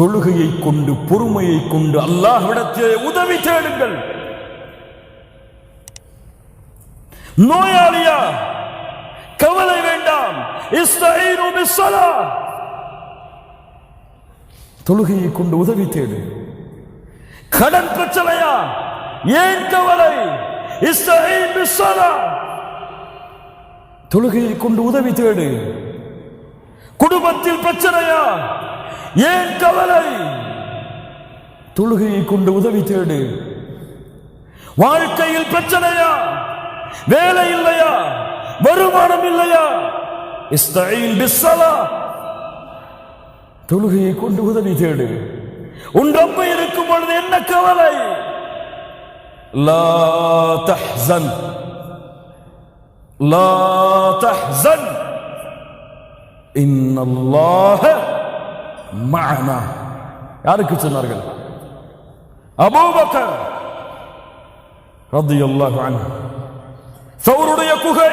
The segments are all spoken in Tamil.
தொழுகையை கொண்டு பொறுமையை கொண்டு அல்லாஹ்விடத்திலே உதவி தேடுங்கள். நோயாளியா கவலை வேண்டாம். தொழுகையை கொண்டு உதவி தேடு. கடன் பிரச்சனையா? ஏன் கவலை? இஸ்ரா தொழுகையை கொண்டு உதவி தேடு. குடும்பத்தில் பிரச்சனையா? ஏன் கவலை? தொழுகையை கொண்டு உதவி தேடு. வாழ்க்கையில் பிரச்சனையா? வேலை இல்லையா? வருமானம் இல்லையா? தொழுகையை கொண்டு உதவி தேடு. உன் ரப்ப இருக்கும் பொழுது என்ன கவலை? லா தஹ்சன். லா தஹ்சன் இன்னல்லாஹ மஅனா யாருக்கு சொன்னார்கள்? அபூபக்கர் ரலியல்லாஹு அன்ஹு. சௌருடைய குகை.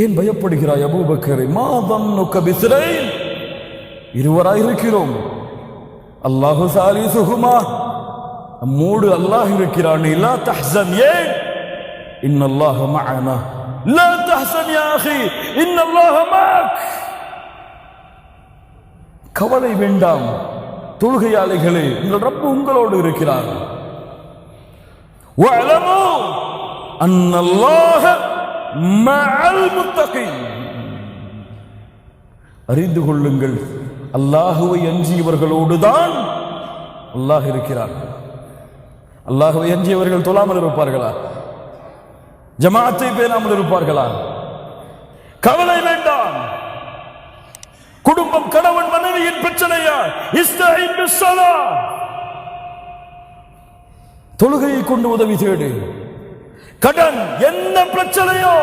ஏன் பயப்படுகிறாய் அபூபக்கரை? மாதன்னுக்க பிசிரை இருவராய் இருக்கிறோம். அல்லாஹு சாலிசுகுமா மூடு அல்லாஹ் இருக்கிறான். இல்லா தஹ்சன். ஏன்? إن الله معنا لا تحزن يا أخي إن الله معك கவலை வேண்டாம் தொழுகையாளிகளே. உங்கள் ரப்பு உங்களோடு இருக்கிறார். அறிந்து கொள்ளுங்கள் அல்லாஹுவை அஞ்சியவர்களோடு தான் அல்லாஹ் இருக்கிறார் அல்லாஹுவை அஞ்சியவர்கள் தொழாமல் இருப்பார்களா? ஜமாத்தை பேணாமல் இருப்பார்களா கவலை வேண்டாம். குடும்பம் கணவன் மனைவியின் பிரச்சனையா தொழுகையை கொண்டு உதவி தேடு. கடன் என்ன பிரச்சனையோ?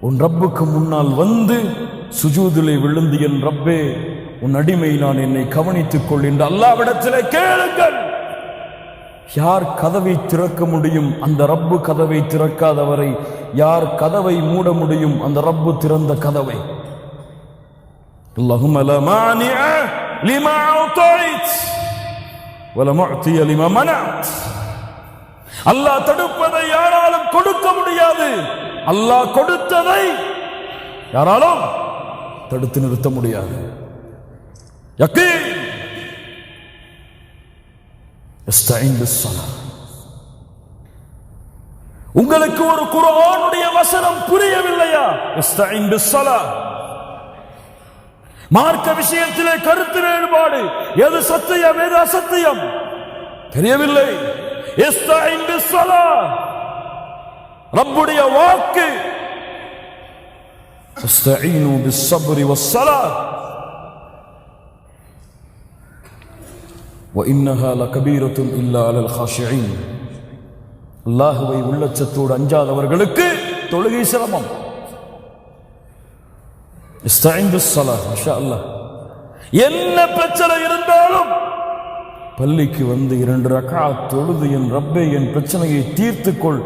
உன் ரப்புக்கு முன்னால் வந்து சுஜூதிலே விழுந்து என் ரப்பே உன் அடிமை நான் என்னை கவனித்துக் கொள் என்று அல்லாவிடத்திலே கேளுங்கள். யார் கதவை திறக்க முடியும் அந்த ரப்பு கதவை திறக்காதவரை யார் கதவை மூட முடியும் அந்த ரப்பு திறந்த கதவை اللهم لا مانع لما أعطيت ولا معطي لما منعت அல்லாஹ் தடுப்பதை யாராலும் கொடுக்க முடியாது அல்லாஹ் கொடுத்ததை யாராலும் தடுத்து நிறுத்த முடியாது யக்கீன் استعين بالصلاة உங்களுக்கு ஒரு குரானுடைய வசனம் புரியவில்லையா? மார்க்க விஷயத்திலே கருத்து வேறுபாடு. எது சத்தியம் எது அசத்தியம்? தெரியவில்லை. ரப்புடைய வாக்கு. இன்னஹா லகபீரத்தும் இல்லா அலல் ஹாஷியின் அல்லாஹுவை உள்ளச்சத்தோடு அஞ்சாதவர்களுக்கு தொழுகை சிரமம். என்ன பிரச்சனை இருந்தாலும் பள்ளிக்கு வந்து இரண்டு ரக்கா தொழுது என் ரப்பே என் பிரச்சனையை தீர்த்துக்கொள்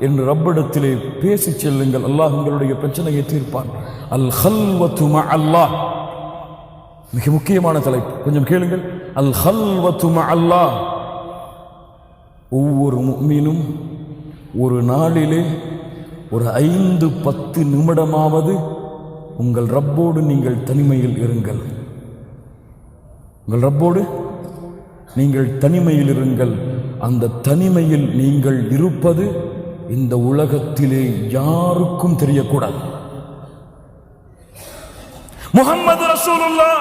என்று ரப்பிடத்திலே பேசிச் செல்லுங்கள். அல்லாஹ் உங்களுடைய பிரச்சனையை தீர்ப்பான். அல் ஹல்வத்துமா அல்லாஹ் மிக முக்கியமான தலைப்பு. கொஞ்சம் கேளுங்கள். அல் ஹல்வத்து அல்லாஹ் ஒவ்வொரு மீனும் ஒரு நாளிலே ஒரு ஐந்து பத்து நிமிடமாவது உங்கள் ரப்போடு நீங்கள் தனிமையில் இருங்கள். உங்கள் ரப்போடு நீங்கள் தனிமையில் இருங்கள். அந்த தனிமையில் நீங்கள் இருப்பது இந்த உலகத்திலே யாருக்கும் தெரியக்கூடாது. முகம்மது ரசூலுல்லா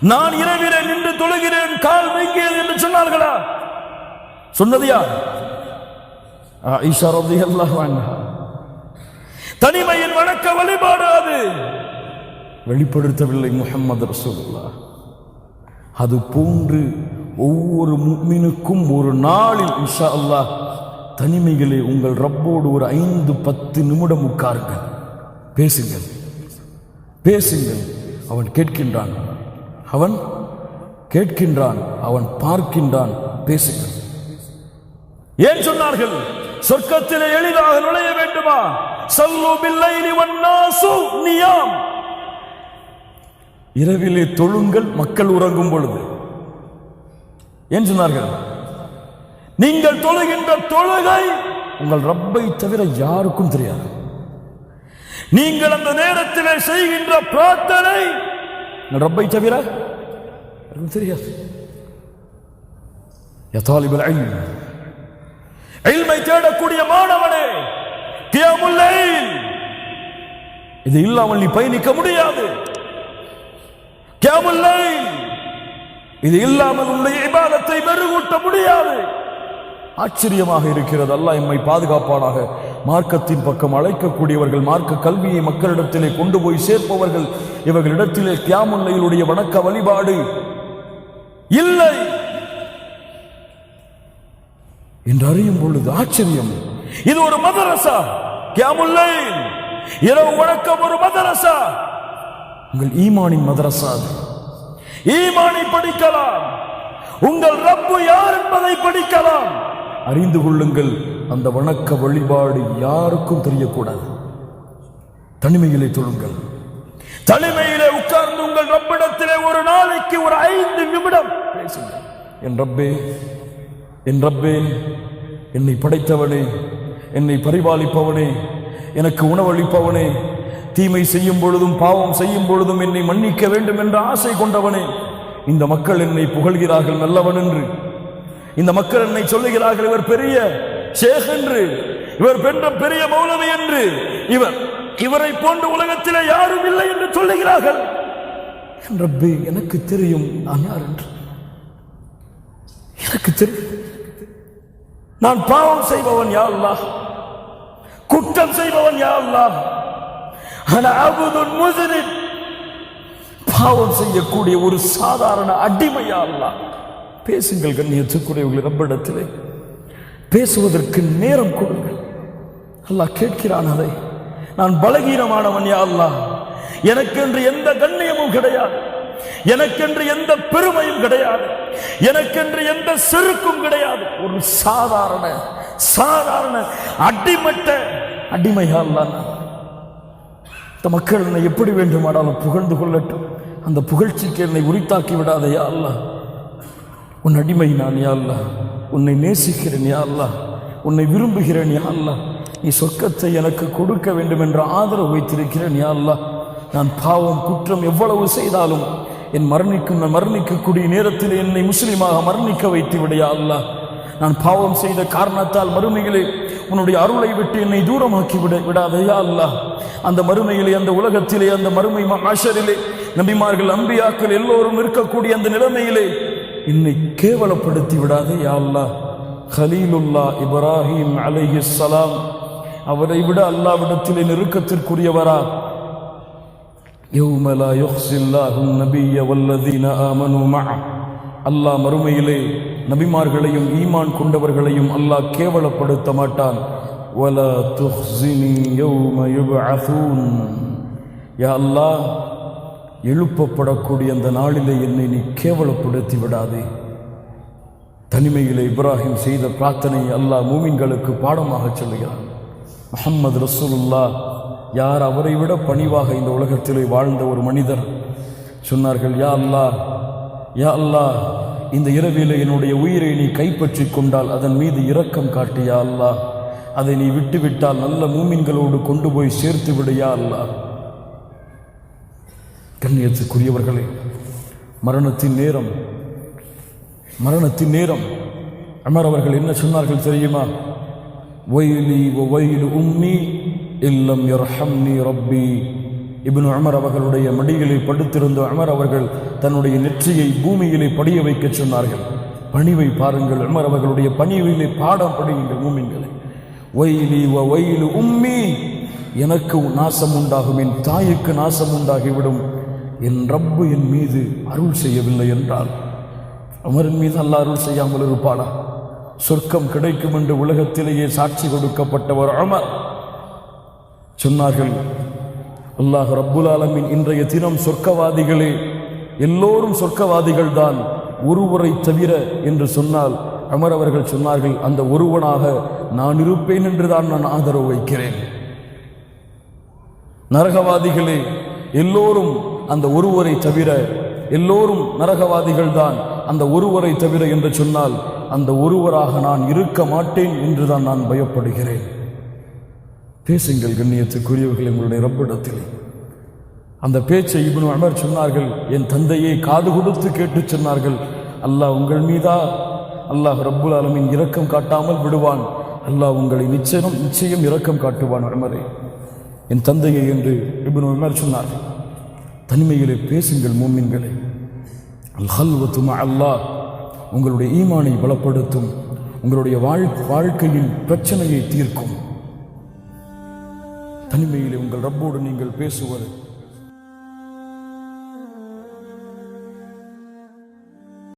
நான் இரவிலே நின்று தொழுகிறேன் கால் வைக்கிறேன் என்று சொன்னார்களா? சொன்னது யார்? ஆயிஷா தனிமையின் வணக்க வழிபாடு அது. வெளிப்படுத்தவில்லை முகமது ரசூலுல்லா. அது போன்று ஒவ்வொரு முக்மினுக்கும் ஒரு நாளில் இஷா அல்லாஹ் தனிமைகளே உங்கள் ரப்போடு ஒரு ஐந்து பத்து நிமிடம் உட்காருங்கள். பேசுங்கள். பேசுங்கள். அவன் கேட்கின்றான். அவன் கேட்கின்றான். அவன் பார்க்கின்றான். பேசுங்கள். ஏன் சொன்னார்கள்? சொர்க்கத்திலே எளிதாக நுழைய வேண்டுமா? சொல்லும் இரவிலே தொழுங்கள் மக்கள் உறங்கும் பொழுது. ஏன் சொன்னார்கள்? நீங்கள் தொழுகின்ற தொழுகை உங்கள் ரப்பை தவிர யாருக்கும் தெரியாது. நீங்கள் அந்த நேரத்திலே செய்கின்ற பிரார்த்தனை. ரப்பை தவிர? தெரியாது. யா தாலிபுல் இல்மை. தேடக்கூடிய மாணவனே கியாமுல்லை இது இல்லாமல் நீ பயணிக்க முடியாது. கியாமுல்லை இது இல்லாமல் உன்னுடைய இபாதத்தை மெருகூட்ட முடியாது. ஆச்சரியமாக இருக்கிறது. அல்லாஹ் எம்மை பாதுகாப்பானாக மார்க்கத்தின் பக்கம் அழைக்கக்கூடியவர்கள் மார்க்க கல்வியை மக்களிடத்திலே கொண்டு போய் சேர்ப்பவர்கள் இவர்களிடத்திலே தியாமுல்லையுடைய வணக்க வழிபாடு இல்லை என்று அறியும் பொழுது ஆச்சரியம். இது ஒரு மதரசா? கியாமுல்லை இரவு வணக்கம் ஒரு மதரசா? உங்கள் ஈமானின் மதரசா அது. ஈமானை படிக்கலாம். உங்கள் ரப்பு யார் என்பதை படிக்கலாம். அறிந்து கொள்ளுங்கள். அந்த வணக்க வழிபாடு யாருக்கும் தெரியக்கூடாது. தனிமையிலே தொழுங்கள். தனிமையிலே உட்கார்ந்து உங்கள் ரப்பிடத்திலே ஒரு நாளைக்கு ஒரு ஐந்து நிமிடம் பேசுங்கள். என் ரப்பே என் ரப்பே என்னை படைத்தவனே என்னை பரிபாலிப்பவனே எனக்கு உணவளிப்பவனே தீமை செய்யும் பொழுதும் பாவம் செய்யும் பொழுதும் என்னை மன்னிக்க வேண்டும் என்ற ஆசை கொண்டவனே இந்த மக்கள் என்னை புகழ்கிறார்கள் நல்லவன் என்று இந்த மக்கள் என்னை சொல்லுகிறார்கள் இவர் பெரிய ஷேக் என்று. இவர் பெற்ற பெரிய மௌலவி என்று. இவர் இவரை போன்ற உலகத்திலே யாரும் இல்லை என்று சொல்லுகிறார்கள். ரப்பி எனக்கு தெரியும் நான் யார் என்று. எனக்கு தெரியும். நான் பாவம் செய்பவன் யா அல்லாஹ். குற்றம் செய்பவன் யா அல்லாஹ். பாவம் செய்யக்கூடிய ஒரு சாதாரண அடிமையா அல்லாஹ். பேசுங்கள் கண்ணியத்துக்குரியவர்கள் ரப்பிடத்திலே பேசுவதற்கு நேரம் கொடுங்கள். அல்லாஹ் கேட்கிறான் அதை. நான் பலகீனமானவன் யா அல்லாஹ். எனக்கென்று எந்த கண்ணியமும் கிடையாது. எனக்கென்று எந்த பெருமையும் கிடையாது. எனக்கென்று எந்த செருக்கும் கிடையாது. ஒரு சாதாரண சாதாரண அடிமட்ட அடிமையா அல்லாஹ் இந்த மக்கள் என்னை எப்படி வேண்டுமானாலும் புகழ்ந்து கொள்ளட்டும். அந்த புகழ்ச்சிக்கு என்னை உரித்தாக்கி விடாதையா அல்ல அல்லாஹ். உன் அடிமை நான் யா அல்லாஹ். உன்னை நேசிக்கிறேன் யா அல்லா உன்னை விரும்புகிறேன் யா அல்லா நீ சொர்க்கத்தை எனக்கு கொடுக்க வேண்டும் என்ற ஆதரவு வைத்திருக்கிறேன் யா அல்லா நான் பாவம் குற்றம் எவ்வளவு செய்தாலும் என் மரணிக்கும் நான் மரணிக்கக்கூடிய நேரத்தில் என்னை முஸ்லீமாக மரணிக்க வைத்து விடையா அல்லா நான் பாவம் செய்த காரணத்தால் மறுமையிலே உன்னுடைய அருளை விட்டு என்னை தூரமாக்கி விட விடாதையா அல்லா அந்த மறுமையிலே அந்த உலகத்திலே அந்த மறுமை மாஷரிலே நபிமார்கள் அம்பியாக்கள் எல்லோரும் இருக்கக்கூடிய அந்த நிலைமையிலே என்னை கேவலப்படுத்தி விடாது யாழ்லா ஹலீலுல்லா இப்ராஹிம் அலஹி சலாம். அவரை விட அல்லாவிடத்திலே நெருக்கத்திற்குரியவரா? யௌமலா யுஹ்சில்லாஹும் நபிய வல்லதீன ஆமனு மஹ் அல்லாஹ் மறுமையிலே நபிமார்களையும் ஈமான் கொண்டவர்களையும் அல்லாஹ் கேவலப்படுத்த மாட்டான். வல துஹ்சினி யௌம யுபஅஸூன் யா அல்லாஹ் எழுப்பப்படக்கூடிய அந்த நாளிலே என்னை நீ கேவலப்படுத்தி விடாதே தனிமையில் இப்ராஹிம் செய்த பிரார்த்தனை அல்லாஹ் மூமின்களுக்கு பாடமாக சொல்லுகிறான் முஹம்மது ரசூலுல்லா யார் அவரை விட பணிவாக இந்த உலகத்திலே வாழ்ந்த ஒரு மனிதர்? சொன்னார்கள் யா அல்லாஹ் யா அல்லாஹ் இந்த இரவிலே என்னுடைய உயிரை நீ கைப்பற்றிக் கொண்டால் அதன் மீது இரக்கம் காட்டியா அல்லா அதை நீ விட்டுவிட்டால் நல்ல மூமின்களோடு கொண்டு போய் சேர்த்து விடையா அல்லா கண்ணியத்துக்குரியவர்களே மரணத்தின் நேரம் மரணத்தின் நேரம். அமர் அவர்கள் என்ன சொன்னார்கள் தெரியுமா? ஒயிலி ஒயிலு உம்மி இல்லம் யர்ஹம்னி ரப்பி. இபின் அமர் அவர்களுடைய மடிகளில் படுத்திருந்த அமர் அவர்கள் தன்னுடைய நெற்றியை பூமியிலே படிய வைக்க சொன்னார்கள். பணிவை பாருங்கள் அமர் அவர்களுடைய பணிவிலே பாடம் படியுங்கள் மூமின்களை. ஒயிலி ஒயிலு உம்மி எனக்கு நாசம் உண்டாகும் என் தாய்க்கு நாசம் உண்டாகிவிடும் என் ரப்பு என் மீது அருள் செய்யவில்லை என்றால் அமரின் மீது அல்லா அருள் செய்யாமல் இருப்பாளா? சொர்க்கம் கிடைக்கும் என்று உலகத்திலேயே சாட்சி கொடுக்கப்பட்டவர் அமர். சொன்னார்கள் அல்லாஹ் ரப்புல் ஆலமின் இன்றைய தினம் சொர்க்கவாதிகளே எல்லோரும் சொர்க்கவாதிகள் தான் ஒருவரை தவிர என்று சொன்னால் அமர் அவர்கள் சொன்னார்கள் அந்த ஒருவனாக நான் இருப்பேன் என்றுதான் நான் ஆதரவு வைக்கிறேன். நரகவாதிகளே எல்லோரும் அந்த ஒருவரை தவிர எல்லோரும் நரகவாதிகள் தான். அந்த ஒருவரை தவிர என்று சொன்னால் அந்த ஒருவராக நான் இருக்க மாட்டேன் என்றுதான் நான் பயப்படுகிறேன். பேசுங்கள் கண்ணியத்துக்குரியவர்கள் எங்களுடைய ரப்பிடத்திலே. அந்த பேச்சை இவனு அமர் சொன்னார்கள் என் தந்தையை காது கொடுத்து கேட்டு சொன்னார்கள். அல்லாஹ் உங்கள் மீதா அல்லாஹ் ரப்புல் ஆலமீன் இரக்கம் காட்டாமல் விடுவான். அல்லாஹ் உங்களை நிச்சயம் நிச்சயம் இரக்கம் காட்டுவான். அமரே என் தந்தையை என்று இபுன் உமர் சொன்னார்கள். தனிமையிலே பேசுங்கள் மூமின்களை. அல் அல்லாஹ் உங்களுடைய ஈமானை பலப்படுத்தும். உங்களுடைய வாழ் வாழ்க்கையின் பிரச்சனையை தீர்க்கும். தனிமையிலே உங்கள் ரப்போடு நீங்கள் பேசுவது